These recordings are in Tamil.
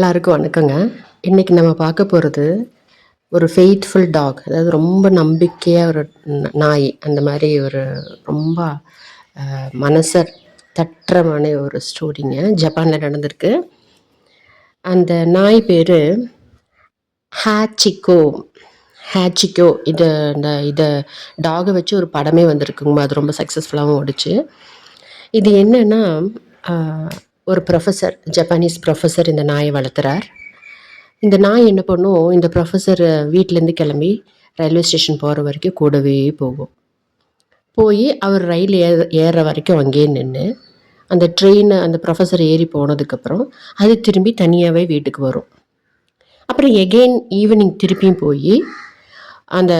எல்லாருக்கும் வணக்கங்க இன்றைக்கி நம்ம பார்க்க போகிறது ஒரு ஃபெய்த்ஃபுல் டாக் அதாவது ரொம்ப நம்பிக்கையாக ஒரு நாய். அந்த மாதிரி ஒரு ரொம்ப மனசை தட்டுற ஒரு ஸ்டோரிங்க ஜப்பானில் நடந்திருக்கு. அந்த நாய் பேர் ஹேச்சிக்கோ ஹேச்சிக்கோ இது இந்த இதை டாகை வச்சு ஒரு படமே வந்திருக்குங்கம்மா அது ரொம்ப சக்ஸஸ்ஃபுல்லாகவும் ஓடிச்சு. இது என்னென்னா ஒரு ப்ரொஃபஸர் ஜப்பானீஸ் ப்ரொஃபஸர் இந்த நாயை வளர்த்துறார். இந்த நாய் என்ன பண்ணும்? இந்த ப்ரொஃபஸர் வீட்டிலேருந்து கிளம்பி ரயில்வே ஸ்டேஷன் போகிற வரைக்கும் கூடவே போகும். போய் அவர் ரயில் ஏற ஏறுற வரைக்கும் அங்கேயே நின்று அந்த ட்ரெயின் அந்த ப்ரொஃபஸர் ஏறி போனதுக்கப்புறம் அது திரும்பி தனியாகவே வீட்டுக்கு வரும். அப்புறம் எகெயின் ஈவினிங் திருப்பியும் போய் அந்த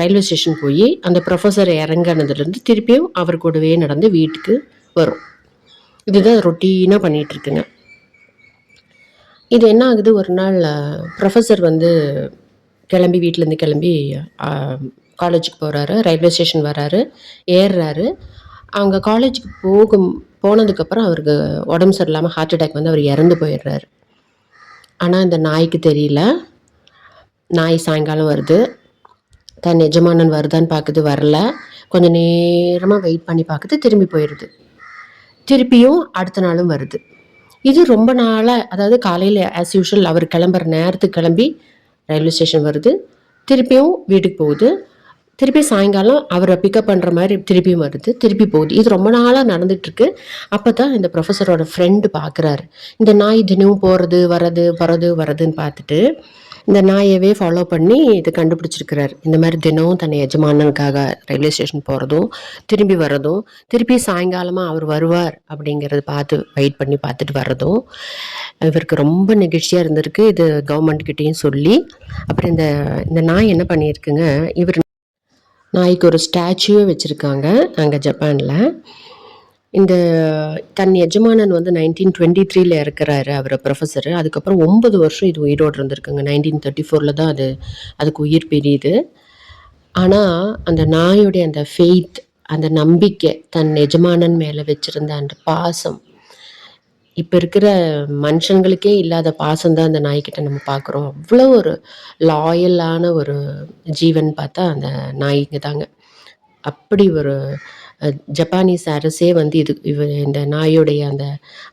ரயில்வே ஸ்டேஷன் போய் அந்த ப்ரொஃபஸர் இறங்கினதுலேருந்து திருப்பியும் அவர் கூடவே நடந்து வீட்டுக்கு வரும். இதுதான் ரொட்டீனாக பண்ணிகிட்ருக்குங்க இது என்ன ஆகுது? ஒரு நாள் ப்ரொஃபஸர் வந்து கிளம்பி வீட்டிலேருந்து கிளம்பி காலேஜுக்கு போகிறாரு ரயில்வே ஸ்டேஷன் வராரு. ஏறுறாரு. அவங்க காலேஜுக்கு போகும் போனதுக்கப்புறம் அவருக்கு உடம்பு சரியில்லாமல் ஹார்ட் அட்டாக் வந்து அவர் இறந்து போயிடுறாரு. ஆனால் இந்த நாய்க்கு தெரியல. நாய் சாயங்காலம் வருது. தன் எஜமானன் வருதான்னு பார்க்குது வரல. கொஞ்சம் நேரமாக வெயிட் பண்ணி பார்க்குது திரும்பி போயிடுது. திருப்பியும் அடுத்த நாளும் வருது. இது ரொம்ப நாளாக அதாவது காலையில் ஆஸ் யூஷுவல் அவர் கிளம்புற நேரத்துக்கு கிளம்பி ரயில்வே ஸ்டேஷன் வருது. திருப்பியும் வீட்டுக்கு போகுது. திருப்பி சாயங்காலம் அவரை பிக்கப் பண்ணுற மாதிரி திருப்பியும் வருது. திருப்பி போகுது. இது ரொம்ப நாளாக நடந்துட்டுருக்கு. அப்போ தான் இந்த ப்ரொஃபஸரோட ஃப்ரெண்டு பார்க்குறாரு இந்த நாய் தினமும் போகிறது வர்றது போகிறது வர்றதுன்னு பார்த்துட்டு இந்த நாயவே ஃபாலோ பண்ணி இது கண்டுபிடிச்சிருக்கிறாரு. இந்த மாதிரி தினமும் தன்னை எஜமானனுக்காக ரயில்வே ஸ்டேஷன் போகிறதும் திரும்பி வர்றதும் திருப்பி சாயங்காலமாக அவர் வருவார் அப்படிங்கிறத பார்த்து வெயிட் பண்ணி பார்த்துட்டு வர்றதும் இவருக்கு ரொம்ப நெகிழ்ச்சியாக இருந்திருக்கு. இது கவர்மெண்ட் கிட்டேயும் சொல்லி. அப்புறம் இந்த இந்த நாய் என்ன பண்ணியிருக்குங்க? இவர் நாய்க்கு ஒரு ஸ்டாச்சுவே வச்சுருக்காங்க அங்கே ஜப்பானில். இந்த தன் எஜமானன் வந்து நைன்டீன் டுவெண்ட்டி த்ரீல இறக்குறாரு அவர் ப்ரொஃபஸர் அதுக்கப்புறம் ஒன்பது வருஷம் இது உயிரோடு இருந்திருக்குங்க. நைன்டீன் தேர்ட்டி ஃபோரில் தான் அது அதுக்கு உயிர் பிரியுது. ஆனால் அந்த நாயுடைய அந்த ஃபெய்த் அந்த நம்பிக்கை தன் எஜமானன் மேலே வச்சுருந்த அந்த பாசம் இப்போ இருக்கிற மனுஷங்களுக்கே இல்லாத பாசம் தான் அந்த நாய்க்கிட்ட நம்ம பார்க்குறோம் அவ்வளோ ஒரு லாயலான ஒரு ஜீவன் பார்த்தா அந்த நாய்ங்க தாங்க அப்படி ஒரு ஜப்பானீஸ் அரசே வந்து இது இவ இந்த நாயோடைய அந்த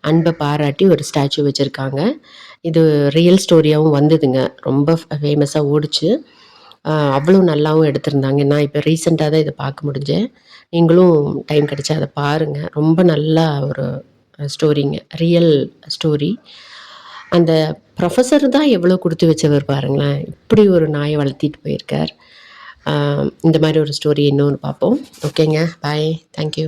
அன்பை பாராட்டி ஒரு ஸ்டாச்சு வச்சுருக்காங்க. இது ரியல் ஸ்டோரியாகவும் வந்ததுங்க. ரொம்ப ஃபேமஸாக ஓடிச்சு. அவ்வளோ நல்லாவும் எடுத்திருந்தாங்க. நான் இப்போ ரீசெண்டாக தான் இதை பார்க்க முடிஞ்சேன். நீங்களும் டைம் கிடைச்சா அதை பாருங்கள் ரொம்ப நல்லா ஒரு ஸ்டோரிங்க ரியல் ஸ்டோரி அந்த ப்ரொஃபஸர் தான் எவ்வளோ கொடுத்து வச்சவர் பாருங்களேன். இப்படி ஒரு நாயை வளர்த்திட்டு போயிருக்கார். இந்த மாதிரி ஒரு ஸ்டோரி இன்னொன்று பார்ப்போம். ஓகேங்க பாய் தேங்க்யூ